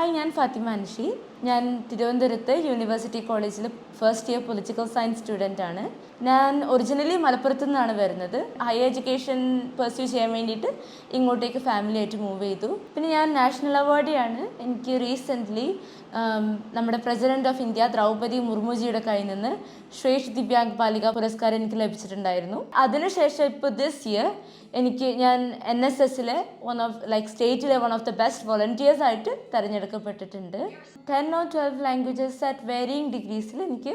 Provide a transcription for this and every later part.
Hi ഞാൻ ഫാത്തിമ അൻഷി. ഞാൻ തിരുവനന്തപുരത്ത് യൂണിവേഴ്സിറ്റി കോളേജിൽ first year political science student ആണ്. ഞാൻ ഒറിജിനലി മലപ്പുറത്തു നിന്നാണ് വരുന്നത്. ഹയർ എഡ്യൂക്കേഷൻ പെർസ്യൂ ചെയ്യാൻ വേണ്ടിയിട്ട് ഇങ്ങോട്ടേക്ക് ഫാമിലിയായിട്ട് മൂവ് ചെയ്തു. പിന്നെ ഞാൻ നാഷണൽ അവാർഡിയാണ് എനിക്ക് റീസെന്റ്ലി നമ്മുടെ പ്രസിഡന്റ് ഓഫ് ഇന്ത്യ ദ്രൗപദി മുർമുജിയുടെ കയ്യിൽ നിന്ന് ശ്രേഷ്ഠ ദിവ്യാംഗ് ബാലിക പുരസ്കാരം എനിക്ക് ലഭിച്ചിട്ടുണ്ടായിരുന്നു. അതിനുശേഷം ഇപ്പോൾ ദിസ് ഇയർ എനിക്ക് ഞാൻ എൻ എസ് എസിലെ one of like സ്റ്റേറ്റിലെ one of the best volunteers ആയിട്ട് തിരഞ്ഞെടുക്കപ്പെട്ടിട്ടുണ്ട്. Ten or twelve languages at varying ഡിഗ്രീസിൽ എനിക്ക്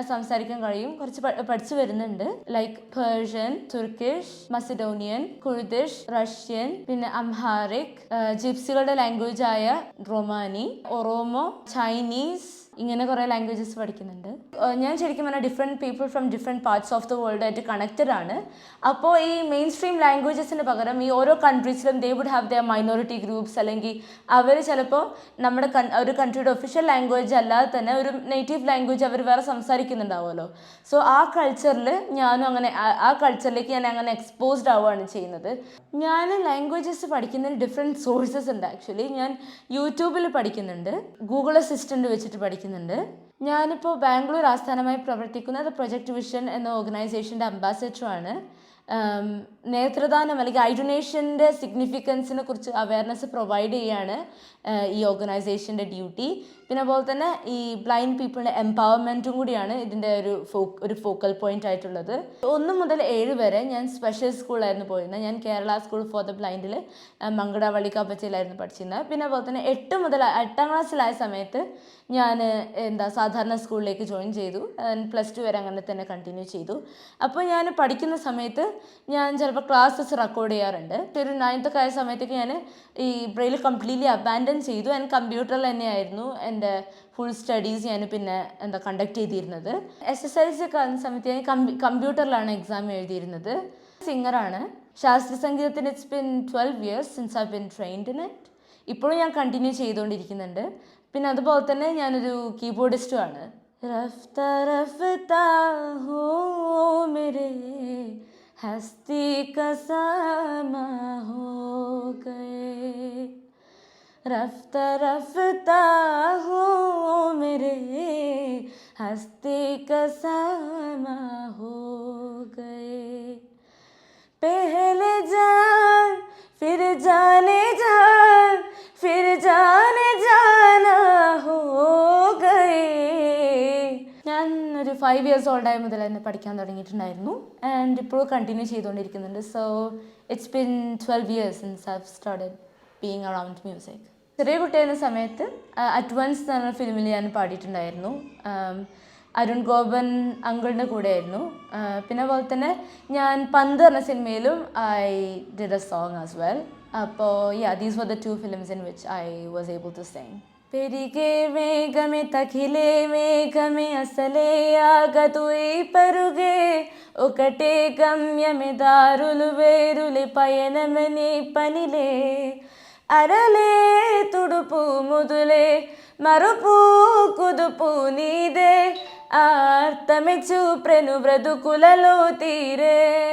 സംസാരിക്കാൻ കഴിയും. കുറച്ച് പഠിച്ചു വരുന്നുണ്ട്. Like Persian Turkish Macedonian Kurdish Russian പിന്നെ അംഹാറിക് ജിപ്സികളുടെ ലാംഗ്വേജ് ആയ റൊമാനി ഒറോമോ ചൈനീസ് ഇങ്ങനെ കുറേ ലാംഗ്വേജസ് പഠിക്കുന്നുണ്ട്. ഞാൻ ശരിക്കും പറഞ്ഞാൽ different people from different parts of the world ആയിട്ട് കണക്റ്റഡ് ആണ്. അപ്പോൾ ഈ മെയിൻ സ്ട്രീം ലാംഗ്വേജസിന് പകരം ഈ ഓരോ കൺട്രീസിലും they would have the minority groups അല്ലെങ്കിൽ അവർ ചിലപ്പോൾ നമ്മുടെ ഒരു കൺട്രിയുടെ ഒഫീഷ്യൽ ലാംഗ്വേജ് അല്ലാതെ തന്നെ ഒരു നേറ്റീവ് ലാംഗ്വേജ് അവർ വേറെ സംസാരിക്കുന്നുണ്ടാവുമല്ലോ. സോ ആ കൾച്ചറിൽ ഞാനും അങ്ങനെ ആ- ആ കൾച്ചറിലേക്ക് ഞാൻ അങ്ങനെ എക്സ്പോസ്ഡ് ആവുകയാണ് ചെയ്യുന്നത്. ഞാൻ ലാംഗ്വേജസ് പഠിക്കുന്നതിന് ഡിഫറെന്റ് സോഴ്സസ് ഉണ്ട് ആക്ച്വലി ഞാൻ യൂട്യൂബിൽ പഠിക്കുന്നുണ്ട്. ഗൂഗിൾ അസിസ്റ്റന്റ് വെച്ചിട്ട് പഠിക്കുന്നുണ്ട്. ഞാനിപ്പോൾ ബാംഗ്ലൂർ ആസ്ഥാനമായി പ്രവർത്തിക്കുന്നത് പ്രൊജക്ട് വിഷൻ എന്ന ഓർഗനൈസേഷന്റെ അംബാസഡറുമാണ് നേത്രദാനം അല്ലെങ്കിൽ ഐ ഡൊണേഷന്റെ സിഗ്നിഫിക്കൻസിനെ കുറിച്ച് അവയർനെസ് പ്രൊവൈഡ് ചെയ്യാണ് ഈ ഓർഗനൈസേഷന്റെ ഡ്യൂട്ടി പിന്നെ അതുപോലെ തന്നെ ഈ ബ്ലൈൻഡ് പീപ്പിളിന്റെ എംപവർമെന്റും കൂടിയാണ് ഇതിന്റെ ഒരു ഫോ ഒരു ഫോക്കൽ പോയിന്റ് ആയിട്ടുള്ളത്. ഒന്ന് മുതൽ ഏഴ് വരെ ഞാൻ സ്പെഷ്യൽ സ്കൂളിലായിരുന്നു പോയിരുന്നത്. ഞാൻ കേരള സ്കൂൾ ഫോർ ദ ബ്ലൈൻഡിൽ മങ്കടാവള്ളി കപ്പച്ചയിലായിരുന്നു പഠിച്ചിരുന്നത്. പിന്നെ അതുപോലെ തന്നെ എട്ട് മുതൽ എട്ടാം ക്ലാസ്സിലായ സമയത്ത് ഞാൻ എന്താ സാധാരണ സ്കൂളിലേക്ക് ജോയിൻ ചെയ്തു. പ്ലസ് ടു വരെ അങ്ങനെ തന്നെ കണ്ടിന്യൂ ചെയ്തു. അപ്പോൾ ഞാൻ പഠിക്കുന്ന സമയത്ത് ഞാൻ ചിലപ്പോൾ ക്ലാസ്സസ് റെക്കോർഡ് ചെയ്യാറുണ്ട്. ഒരു നയൻത്തൊക്കെ ആയ സമയത്തേക്ക് ഞാൻ ഈ ബ്രെയിൽ കംപ്ലീറ്റ്ലി അബാൻഡൻ ചെയ്തു. ആൻഡ് കമ്പ്യൂട്ടറിൽ തന്നെയായിരുന്നു എന്റെ ഫുൾ സ്റ്റഡീസ് ഞാൻ പിന്നെ എന്താ കണ്ടക്ട് ചെയ്തിരുന്നത്. എസ് എസ് എൽ സി ഒക്കെ ആകുന്ന സമയത്ത് ഞാൻ കമ്പ്യൂട്ടറിലാണ് എക്സാം എഴുതിയിരുന്നത്. സിംഗറാണ് ശാസ്ത്രീയ സംഗീതത്തിന് it's been twelve years since I been trained in it ഇപ്പോഴും ഞാൻ കണ്ടിന്യൂ ചെയ്തുകൊണ്ടിരിക്കുന്നുണ്ട്. പിന്നെ അതുപോലെ തന്നെ ഞാനൊരു കീബോർഡിസ്റ്റുമാണ് റഫ്ത റഫ്ത ഹോ हस्ती कसामा हो गए। रफ्त रफ्ता हो मेरे हस्ती कसामा हो ഫൈവ് ഇയേഴ്സ് ഓൾഡായ മുതൽ തന്നെ പഠിക്കാൻ തുടങ്ങിയിട്ടുണ്ടായിരുന്നു. ആൻഡ് ഇപ്പോഴും continue ചെയ്തുകൊണ്ടിരിക്കുന്നുണ്ട്. So it's been twelve years since I started being around music ചെറിയ കുട്ടിയായിരുന്ന സമയത്ത് അഡ്വാൻസ് എന്ന് പറഞ്ഞ ഫിലിമിൽ ഞാൻ പാടിയിട്ടുണ്ടായിരുന്നു. ആം, അരുൺ ഗോപൻ അങ്കിളിന്റെ കൂടെയായിരുന്നു. ആ, പിന്നെ അതുപോലെ തന്നെ ഞാൻ പന്ത് എന്ന സിനിമയിലും I did a song as well അപ്പോൾ yeah these were the two films in which I was able to sing పెరిగే వేగమే తకిలే వేగమే అసలే ఆగదుయి పరుగే. ఒకటే గమ్యమే దారులు వేరులే పయనమని పనిలే. అరలే తుడుపు ముదులే మరుపు కుదుపు నీదే. ఆర్తమె చూప్రెను బ్రతుకులలో తీరే.